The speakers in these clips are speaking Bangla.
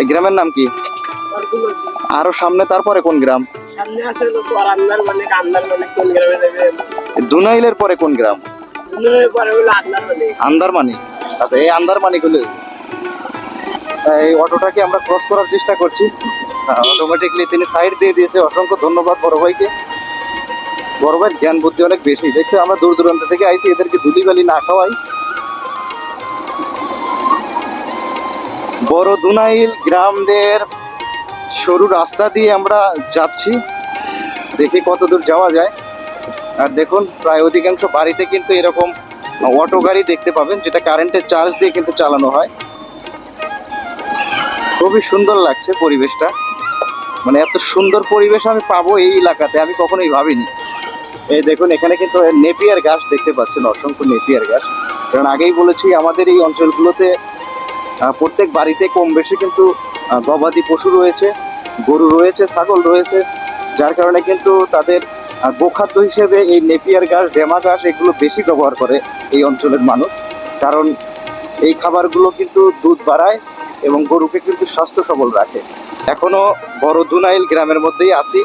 এই গ্রামের নাম কি? আরও সামনে তারপরে কোন গ্রাম? মানে মানে দুনাইলের পরে কোন গ্রাম? মানে। আন্দারমানি। আচ্ছা এই আন্দারমানি গুলো এই অটোটাকে আমরা ক্রস করার চেষ্টা করছি? অটোমেটিকলি তিনি সাইড দিয়ে দিয়েছে। অসংখ্য ধন্যবাদ বড় ভাইকে। বড় ভাইয়ের জ্ঞান বুদ্ধি অনেক বেশি। দেখছ আমরা দূর দূরান্ত থেকে আইছি এদেরকে ধুলিবালি না খাওয়াই। বড় দুনাইল গ্রামদের সরু রাস্তা দিয়ে আমরা যাচ্ছি। দেখি কত দূর যাওয়া যায়। আর দেখুন, প্রায় অধিকাংশ বাড়িতে কিন্তু এরকম অটো গাড়ি দেখতে পাবেন, যেটা কারেন্টের চার্জ দিয়ে কিন্তু চালানো হয়। খুবই সুন্দর লাগছে পরিবেশটা। মানে এত সুন্দর পরিবেশ আমি পাবো এই এলাকাতে, আমি কখনোই ভাবিনি। এই দেখুন, এখানে কিন্তু নেপিয়ার গাছ দেখতে পাচ্ছেন, অসংখ্য নেপিয়ার গাছ কারণ আগেই বলেছি, আমাদের এই অঞ্চলগুলোতে প্রত্যেক বাড়িতে কম বেশি কিন্তু গবাদি পশু রয়েছে, গরু রয়েছে, ছাগল রয়েছে, যার কারণে কিন্তু তাদের গোখাদ্য হিসেবে এই নেপিয়ার ঘাস, ডেমা ঘাস, এগুলো বেশি ব্যবহার করে এই অঞ্চলের মানুষ। কারণ এই খাবারগুলো কিন্তু দুধ বাড়ায় এবং গরুকে কিন্তু স্বাস্থ্য সবল রাখে। এখনও বড় দুনাইল গ্রামের মধ্যেই আছি।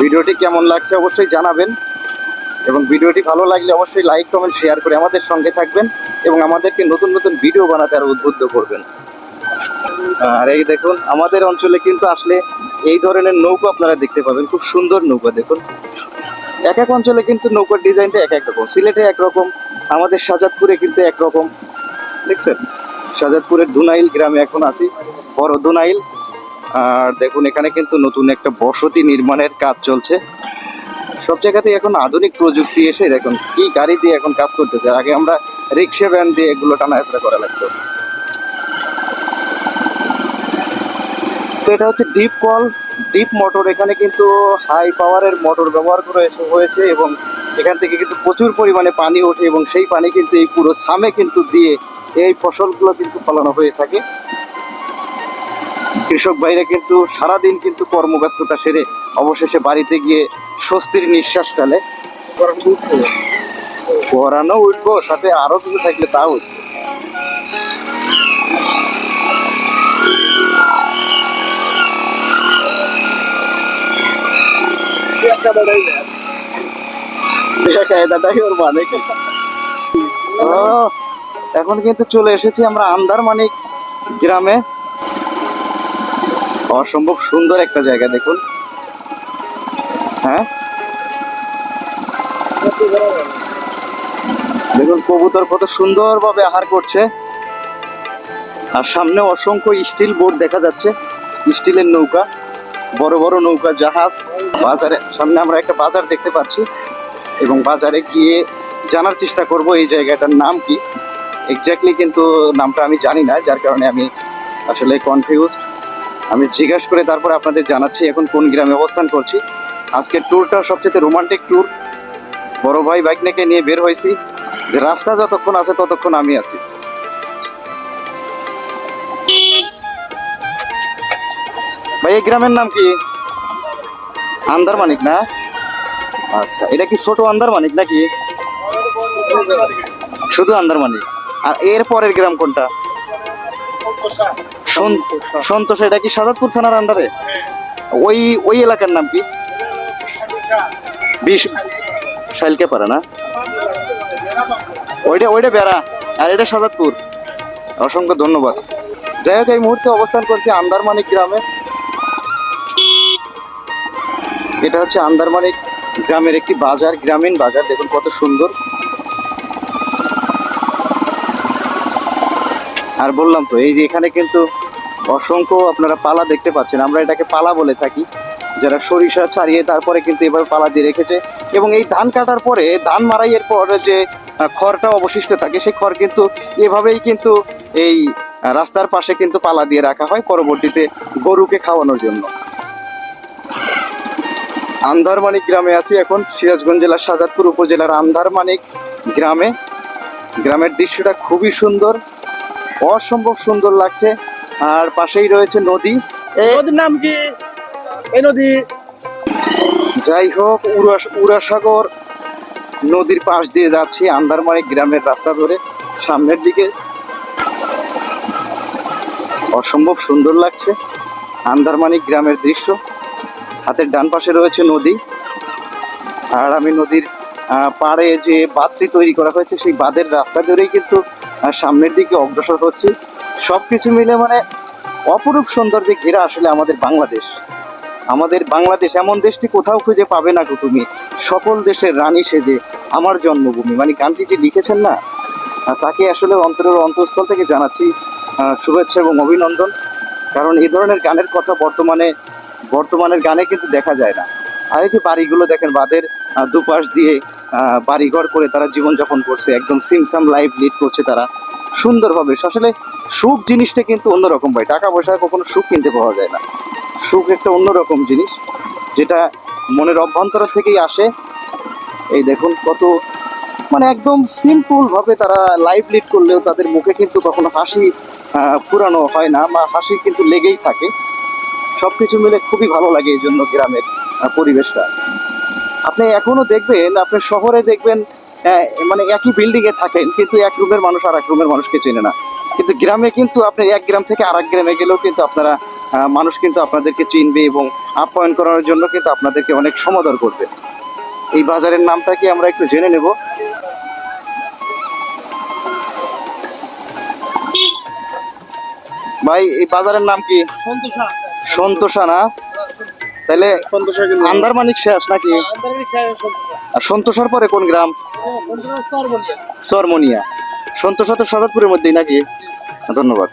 ভিডিওটি কেমন লাগছে অবশ্যই জানাবেন। এবং ভিডিওটি ভালো লাগলে অবশ্যই লাইক, কমেন্ট, শেয়ার করে আমাদের সঙ্গে থাকবেন। এবং আমাদেরকে নতুন নতুন ভিডিও বানাতে আরও উদ্বুদ্ধ করবেন। আর এই দেখুন, আমাদের অঞ্চলে কিন্তু আসলে এই ধরনের নৌকা আপনারা দেখতে পাবেন। খুব সুন্দর নৌকা, দেখুন। এক এক অঞ্চলে কিন্তু নৌকার ডিজাইনটা এক এক রকম। সিলেটে একরকম আমাদের সাজাদপুরে কিন্তু একরকম দেখছেন? শাজাদপুরের দুনাইল গ্রামে এখন আছি, বড় দুনাইল। আর দেখুন, এখানে কিন্তু নতুন একটা বসতি নির্মাণের কাজ চলছে। সব জায়গাতেই এখন আধুনিক প্রযুক্তি এসে দেখুন, কি গাড়ি দিয়ে এখন কাজ করতেছে। আগে আমরা রিক্সা, ভ্যান দিয়ে এগুলো টানা হেঁচড়া করা লাগতো। এটা হচ্ছে ডিপ কল ডিপ মোটর এখানে কিন্তু হাই পাওয়ারের মোটর ব্যবহার করে হয়েছে এবং এখান থেকে কিন্তু প্রচুর পরিমাণে পানি ওঠে এবং সেই পানি কিন্তু এই পুরো সামে কিন্তু দিয়ে এই ফসলগুলো কিন্তু ফলানো হয়ে থাকে। কৃষক ভাইরা কিন্তু সারাদিন কিন্তু কর্মব্যস্ততা সেরে অবশেষে বাড়িতে গিয়ে স্বস্তির নিঃশ্বাস ফেলে। পড়ানো উঠবো সাথে আরও কিছু থাকলে তাও উঠবো। মানে এখন কিন্তু চলে এসেছি আমরা আন্দার মানিক গ্রামে। অসম্ভব সুন্দর একটা জায়গা, দেখুন। হ্যাঁ? দেখুন কবুতর কত সুন্দরভাবে আহার করছে। আর সামনে অসংখ্য স্টিল বোর্ড দেখা যাচ্ছে। স্টিলের নৌকা, বড় বড় নৌকা, জাহাজ। বাজারে, সামনে আমরা একটা বাজার দেখতে পাচ্ছি। এবং বাজারে গিয়ে জানার চেষ্টা করব এই জায়গাটার নাম কি। এক্স্যাক্টলি কিন্তু নামটা আমি জানি না, যার কারণে আমি আসলে কনফিউজড আমি জিজ্ঞাসা করে তারপর আপনাদের জানাচ্ছি এখন কোন গ্রামে অবস্থান করছি। আজকের ট্যুরটা সবচেয়ে রোমান্টিক ট্যুর বড় ভাই বাইক নিয়ে নিয়ে বের হয়েছি। যে রাস্তা যতক্ষণ আছে ততক্ষণ আমি আছি। ভাই, এই গ্রামের নাম কি? আন্দারমানিক না? আচ্ছা এটা কি ছোট আন্দারমানিক নাকি? শুধু আন্দারমানিক। আর এর পরের গ্রাম কোনটা? সন- সন্তোষ, এটা কি সাদাতপুর থানার আন্ডারে? ওই ওই এলাকার নাম কি? বিশ শাইলকে পারে না? ওইটা ওইটা বেড়া। আর এটা সাজাদপুর। অসংখ্য ধন্যবাদ। যাই হোক, এই মুহূর্তে অবস্থান করছি আন্দারমানিক গ্রামে। এটা হচ্ছে আন্দারমানিক গ্রামের একটি বাজার, গ্রামীণ বাজার। দেখুন কত সুন্দর। আর বললাম তো, এই যে এখানে কিন্তু অসংখ্য আপনারা পালা দেখতে পাচ্ছেন। আমরা এটাকে পালা বলে থাকি। যারা সরিষা ছাড়িয়ে তারপরে কিন্তু এবার পালা দিয়ে রেখেছে। এবং এই ধান কাটার পরে, ধান মারাইয়ের পর যে খড়টা অবশিষ্ট থাকে। সেই খড় কিন্তু এভাবেই কিন্তু এই রাস্তার পাশে কিন্তু পালা দিয়ে রাখা হয় পরবর্তীতে গরুকে খাওয়ানোর জন্য। আন্ধারমানিক গ্রামে আছি এখন সিরাজগঞ্জ জেলার সাজাদপুর উপজেলার আন্ধারমানিক গ্রামে। গ্রামের দৃশ্যটা খুবই সুন্দর অসম্ভব সুন্দর লাগছে। আর পাশেই রয়েছে নদী। নদীর নাম কি? এই নদী? যাই হোক উড়া উড়াসাগর নদীর পাশ দিয়ে যাচ্ছি আন্দারমানিক গ্রামের রাস্তা ধরে, সামনের দিকে। অসম্ভব সুন্দর লাগছে আন্দারমানিক গ্রামের দৃশ্য। হাতের ডান পাশে রয়েছে নদী। আর আমি নদীর পাড়ে যে বাঁধটি তৈরি করা হয়েছে, সেই বাঁধের রাস্তা ধরেই কিন্তু সামনের দিকে অগ্রসর হচ্ছি। সবকিছু মিলে মানে অপরূপ সৌন্দর্যে ঘেরা আসলে আমাদের বাংলাদেশ। আমাদের বাংলাদেশ এমন দেশটি কোথাও খুঁজে পাবে না গো তুমি। সকল দেশের রানী সেজে আমার জন্মভূমি। মানে গানটি যে লিখেছেন না? তাকে আসলে অন্তরের অন্তঃস্থল থেকে জানাচ্ছি। শুভেচ্ছা এবং অভিনন্দন। কারণ এই ধরনের গানের কথা বর্তমানে, বর্তমানের গানে কিন্তু দেখা যায় না। আর যে বাড়িগুলো দেখেন বাদের দুপাশ দিয়ে বাড়িঘর করে তারা জীবনযাপন করছে। একদম সিমসাম লাইফ লিড করছে তারা। সুন্দরভাবে। আসলে সুখ জিনিসটা কিন্তু অন্যরকম ভাই। টাকা পয়সা কখনো সুখ কিনতে পাওয়া যায় না। সুখ একটা অন্যরকম জিনিস, যেটা মনের অভ্যন্তর থেকেই আসে। এই দেখুন কত মানে একদম সিম্পল ভাবে তারা লাইভ লিড করলেও তাদের মুখে কিন্তু কখনো হাসি ফুরানো হয় না বা হাসি কিন্তু লেগেই থাকে। সব কিছু মিলে খুবই ভালো লাগে এই জন্য গ্রামের পরিবেশটা। আপনি এখনও দেখবেন, আপনি শহরে দেখবেন মানে একই বিল্ডিংয়ে থাকেন, কিন্তু এক রুমের মানুষ আর এক রুমের মানুষকে চেনে না। কিন্তু গ্রামে কিন্তু আপনি এক গ্রাম থেকে আর এক গ্রামে গেলেও কিন্তু আপনারা মানুষ কিন্তু আপনাদেরকে চিনবে এবং আপ্যায়ন করার জন্য কিন্তু আপনাদেরকে অনেক সমাদর করবে। এই বাজারের নামটা কি আমরা একটু জেনে নেব? ভাই এই বাজারের নাম কি? সন্তোষা। না? তাহলে সন্তোষা আন্দারমানিক শেষ নাকি? আর সন্তোষার পরে কোন গ্রাম? সরমনিয়া। সন্তোষা তো সাদাতপুরের মধ্যেই নাকি? ধন্যবাদ।